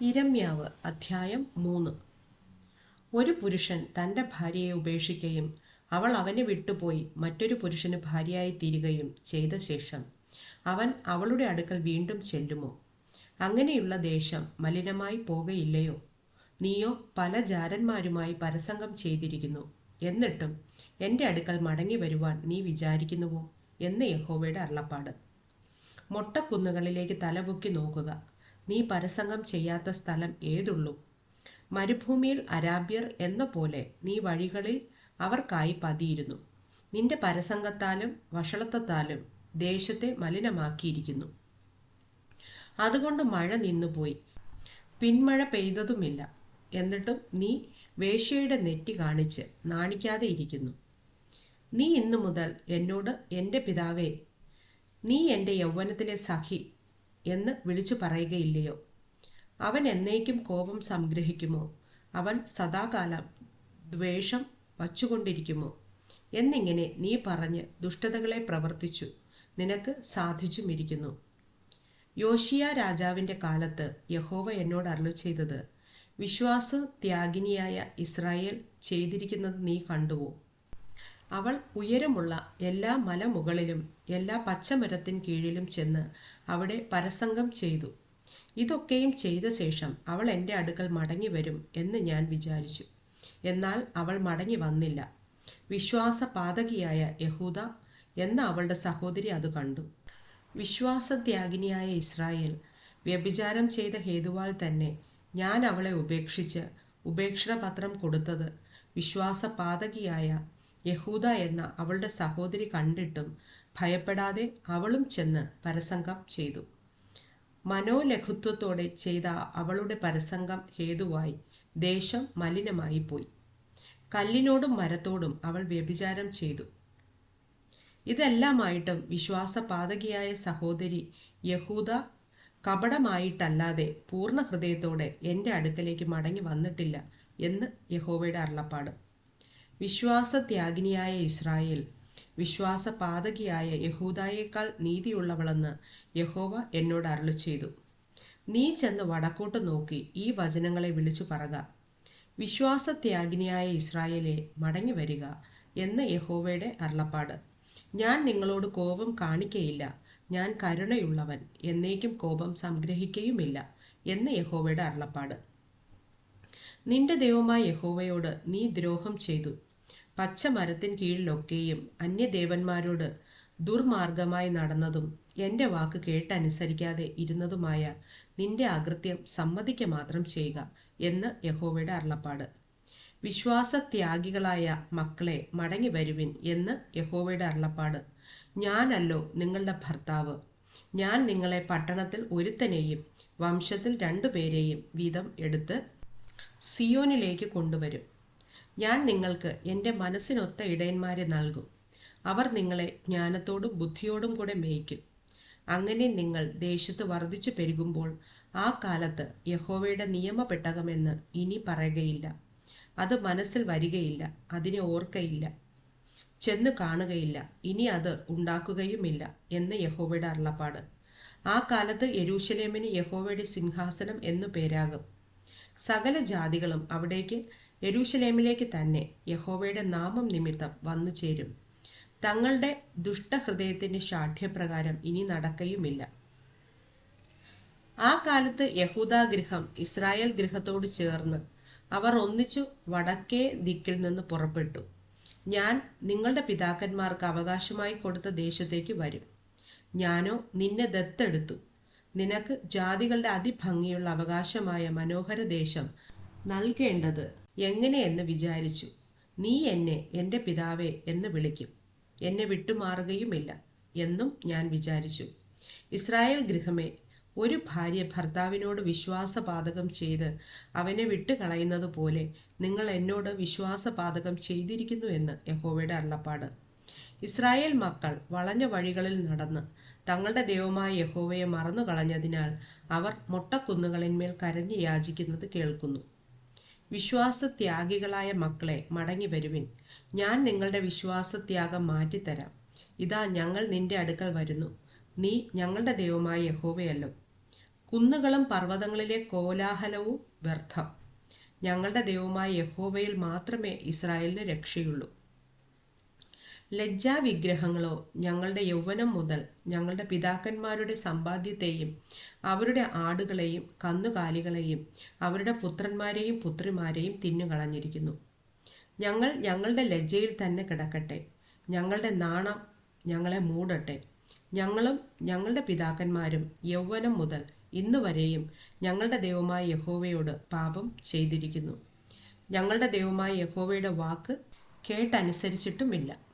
ഇരമ്യാവ് അധ്യായം മൂന്ന്. ഒരു പുരുഷൻ തന്റെ ഭാര്യയെ ഉപേക്ഷിക്കുകയും അവൾ അവനെ വിട്ടുപോയി മറ്റൊരു പുരുഷന് ഭാര്യയായി തീരുകയും ചെയ്ത ശേഷം അവൻ അവളുടെ അടുക്കൽ വീണ്ടും ചെല്ലുമോ? അങ്ങനെയുള്ള ദേശം മലിനമായി പോകയില്ലയോ? നീയോ പല ജാരന്മാരുമായി പരസംഗം ചെയ്തിരിക്കുന്നു. എന്നിട്ടും എന്റെ അടുക്കൽ മടങ്ങി വരുവാൻ നീ വിചാരിക്കുന്നുവോ? എന്ന് യഹോവയുടെ അരുളപ്പാട്. മൊട്ടക്കുന്നുകളിലേക്ക് തലപൊക്കി നോക്കുക. നീ പരസംഗം ചെയ്യാത്ത സ്ഥലം ഏതുള്ളൂ? മരുഭൂമിയിൽ അരാബ്യർ എന്ന പോലെ നീ വഴികളിൽ അവർക്കായി പതിയിരുന്നു. നിന്റെ പരസംഗത്താലും വഷളത്വത്താലും ദേശത്തെ മലിനമാക്കിയിരിക്കുന്നു. അതുകൊണ്ട് മഴ നിന്നുപോയി. പിന്മഴ പെയ്തതുമില്ല. എന്നിട്ടും നീ വേശ്യയുടെ നെറ്റി കാണിച്ച് നാണിക്കാതെ ഇരിക്കുന്നു. നീ ഇന്നു മുതൽ എന്നോട് എന്റെ പിതാവേ നീ എന്റെ യൗവനത്തിലെ സഖി എന്ന് വിളിച്ചു പറയുകയില്ലയോ? അവൻ എന്നേക്കും കോപം സംഗ്രഹിക്കുമോ? അവൻ സദാകാലം ദ്വേഷം വച്ചുകൊണ്ടിരിക്കുമോ? എന്നിങ്ങനെ നീ പറഞ്ഞ് ദുഷ്ടതകളെ പ്രവർത്തിച്ചു. നിനക്ക് സാധിച്ചുമിരിക്കുന്നു. യോഷിയ രാജാവിന്റെ കാലത്ത് യഹോവ എന്നോട് അരുളു ചെയ്തത് വിശ്വാസ ത്യാഗിനിയായ ഇസ്രായേൽ ചെയ്തിരിക്കുന്നത് നീ കണ്ടുവോ? അവൾ ഉയരമുള്ള എല്ലാ മലമുകളിലും എല്ലാ പച്ചമരത്തിൻ കീഴിലും ചെന്ന് അവിടെ പരസംഗം ചെയ്തു. ഇതൊക്കെയും ചെയ്ത ശേഷം അവൾ എന്റെ അടുക്കൽ മടങ്ങി വരും എന്ന് ഞാൻ വിചാരിച്ചു. എന്നാൽ അവൾ മടങ്ങി വന്നില്ല. വിശ്വാസപാതകിയായ യഹൂദ എന്ന അവളുടെ സഹോദരി അത് കണ്ടു. വിശ്വാസത്യാഗിനിയായ ഇസ്രായേൽ വ്യഭിചാരം ചെയ്ത ഹേതുവാൾ തന്നെ ഞാൻ അവളെ ഉപേക്ഷിച്ച് ഉപേക്ഷണപത്രം കൊടുത്തത് വിശ്വാസപാതകിയായ യഹൂദ എന്ന അവളുടെ സഹോദരി കണ്ടിട്ടും ഭയപ്പെടാതെ അവളും ചെന്ന് പരസംഗം ചെയ്തു. മനോലഘുത്വത്തോടെ ചെയ്ത അവളുടെ പരസംഗം ഹേതുവായി ദേശം മലിനമായി പോയി. കല്ലിനോടും മരത്തോടും അവൾ വ്യഭിചാരം ചെയ്തു. ഇതെല്ലാമായിട്ടും വിശ്വാസപാതകിയായ സഹോദരി യഹൂദ കപടമായിട്ടല്ലാതെ പൂർണ ഹൃദയത്തോടെ എന്റെ അടുക്കലേക്ക് മടങ്ങി വന്നിട്ടില്ല എന്ന് യഹോവയുടെ അരുളപ്പാട്. വിശ്വാസത്യാഗിനിയായ ഇസ്രായേൽ വിശ്വാസപാതകിയായ യഹൂദായേക്കാൾ നീതിയുള്ളവളെന്ന് യഹോവ എന്നോട് അരുളി ചെയ്തു നീ ചെന്ന് വടക്കോട്ട് നോക്കി ഈ വചനങ്ങളെ വിളിച്ചു പറക. വിശ്വാസത്യാഗിനിയായ ഇസ്രായേലെ മടങ്ങി വരിക എന്ന് യഹോവയുടെ അരുളപ്പാട്. ഞാൻ നിങ്ങളോട് കോപം കാണിക്കയില്ല. ഞാൻ കരുണയുള്ളവൻ. എന്നേക്കും കോപം സംഗ്രഹിക്കുകയുമില്ല എന്ന് യഹോവയുടെ അരുളപ്പാട്. നിന്റെ ദൈവമായ യഹോവയോട് നീ ദ്രോഹം ചെയ്തു. പച്ച മരത്തിൻ കീഴിലൊക്കെയും അന്യദേവന്മാരോട് ദുർമാർഗമായി നടന്നതും എന്റെ വാക്ക് കേട്ടനുസരിക്കാതെ ഇരുന്നതുമായ നിന്റെ അകൃത്യം സമ്മതിക്ക മാത്രം ചെയ്യുക എന്ന് യഹോവയുടെ അരുളപ്പാട്. വിശ്വാസത്യാഗികളായ മക്കളെ മടങ്ങി വരുവിൻ എന്ന് യഹോവയുടെ അരുളപ്പാട്. ഞാനല്ലോ നിങ്ങളുടെ ഭർത്താവ്. ഞാൻ നിങ്ങളെ പട്ടണത്തിൽ ഒരുത്തനെയും വംശത്തിൽ രണ്ടുപേരെയും വീതം എടുത്ത് സിയോനിലേക്ക് കൊണ്ടുവരും. ഞാൻ നിങ്ങൾക്ക് എന്റെ മനസ്സിനൊത്ത ഇടയന്മാരെ നൽകും. അവർ നിങ്ങളെ ജ്ഞാനത്തോടും ബുദ്ധിയോടും കൂടെ മേയ്ക്കും. അങ്ങനെ നിങ്ങൾ ദേശത്ത് വർദ്ധിച്ചു പെരുകുമ്പോൾ ആ കാലത്ത് യഹോവയുടെ നിയമപ്പെട്ടകമെന്ന് ഇനി പറയുകയില്ല. അത് മനസ്സിൽ വരികയില്ല അതിനെ ഓർക്കയില്ല ചെന്ന് കാണുകയില്ല ഇനി അത് ഉണ്ടാക്കുകയുമില്ല എന്ന് യഹോവയുടെ അരുളപ്പാട്. ആ കാലത്ത് യരൂശലേമിന് യഹോവയുടെ സിംഹാസനം എന്നു പേരാകും. സകല ജാതികളും അവിടേക്ക് യരൂശലേമിലേക്ക് തന്നെ യഹോവയുടെ നാമം നിമിത്തം വന്നു ചേരും. തങ്ങളുടെ ദുഷ്ടഹൃദയത്തിന്റെ ഷാഠ്യപ്രകാരം ഇനി നടക്കയുമില്ല. ആ കാലത്ത് യഹൂദ ഗൃഹം ഇസ്രായേൽ ഗൃഹത്തോട് ചേർന്ന് അവർ ഒന്നിച്ചു വടക്കേ ദിക്കിൽ നിന്ന് പുറപ്പെട്ടു. ഞാൻ നിങ്ങളുടെ പിതാക്കന്മാർക്ക് അവകാശമായി കൊടുത്ത ദേശത്തേക്ക് വരും. ഞാനോ നിന്നെ ദത്തെടുത്തു. നിനക്ക് ജാതികളുടെ അതിഭംഗിയുള്ള അവകാശമായ മനോഹര ദേശം നൽകേണ്ടത് എങ്ങനെയെന്ന് വിചാരിച്ചു. നീ എന്നെ എന്റെ പിതാവേ എന്ന് വിളിക്കും. എന്നെ വിട്ടുമാറുകയുമില്ല എന്നും ഞാൻ വിചാരിച്ചു. ഇസ്രായേൽ ഗൃഹമേ ഒരു ഭാര്യ ഭർത്താവിനോട് വിശ്വാസപാതകം ചെയ്ത് അവനെ വിട്ടുകളയുന്നത് പോലെ നിങ്ങൾ എന്നോട് വിശ്വാസപാതകം ചെയ്തിരിക്കുന്നു എന്ന് യഹോവയുടെ അരുളപ്പാട്. ഇസ്രായേൽ മക്കൾ വളഞ്ഞ വഴികളിൽ നടന്ന് തങ്ങളുടെ ദൈവമായ യഹോവയെ മറന്നു കളഞ്ഞതിനാൽ അവർ മൊട്ടക്കുന്നുകളിന്മേൽ കരഞ്ഞു യാചിക്കുന്നത് കേൾക്കുന്നു. വിശ്വാസത്യാഗികളായ മക്കളെ മടങ്ങി വരുവിൻ. ഞാൻ നിങ്ങളുടെ വിശ്വാസത്യാഗം മാറ്റിത്തരാം. ഇതാ ഞങ്ങൾ നിന്റെ അടുക്കൽ വരുന്നു. നീ ഞങ്ങളുടെ ദൈവമായ യഹോവയല്ലോ. കുന്നുകളും പർവതങ്ങളിലെ കോലാഹലവും വ്യർത്ഥം. ഞങ്ങളുടെ ദൈവമായ യഹോവയിൽ മാത്രമേ ഇസ്രായേലിന് രക്ഷയുള്ളൂ. ലജ്ജാവിഗ്രഹങ്ങളോ ഞങ്ങളുടെ യൗവനം മുതൽ ഞങ്ങളുടെ പിതാക്കന്മാരുടെ സമ്പാദ്യത്തെയും അവരുടെ ആടുകളെയും കന്നുകാലികളെയും അവരുടെ പുത്രന്മാരെയും പുത്രിമാരെയും തിന്നുകളഞ്ഞിരിക്കുന്നു. ഞങ്ങൾ ഞങ്ങളുടെ ലജ്ജയിൽ തന്നെ കിടക്കട്ടെ. ഞങ്ങളുടെ നാണം ഞങ്ങളെ മൂടട്ടെ. ഞങ്ങളും ഞങ്ങളുടെ പിതാക്കന്മാരും യൗവനം മുതൽ ഇന്നുവരെയും ഞങ്ങളുടെ ദൈവമായ യഹോവയോട് പാപം ചെയ്തിരിക്കുന്നു. ഞങ്ങളുടെ ദൈവമായ യഹോവയുടെ വാക്ക് കേട്ടനുസരിച്ചിട്ടുമില്ല.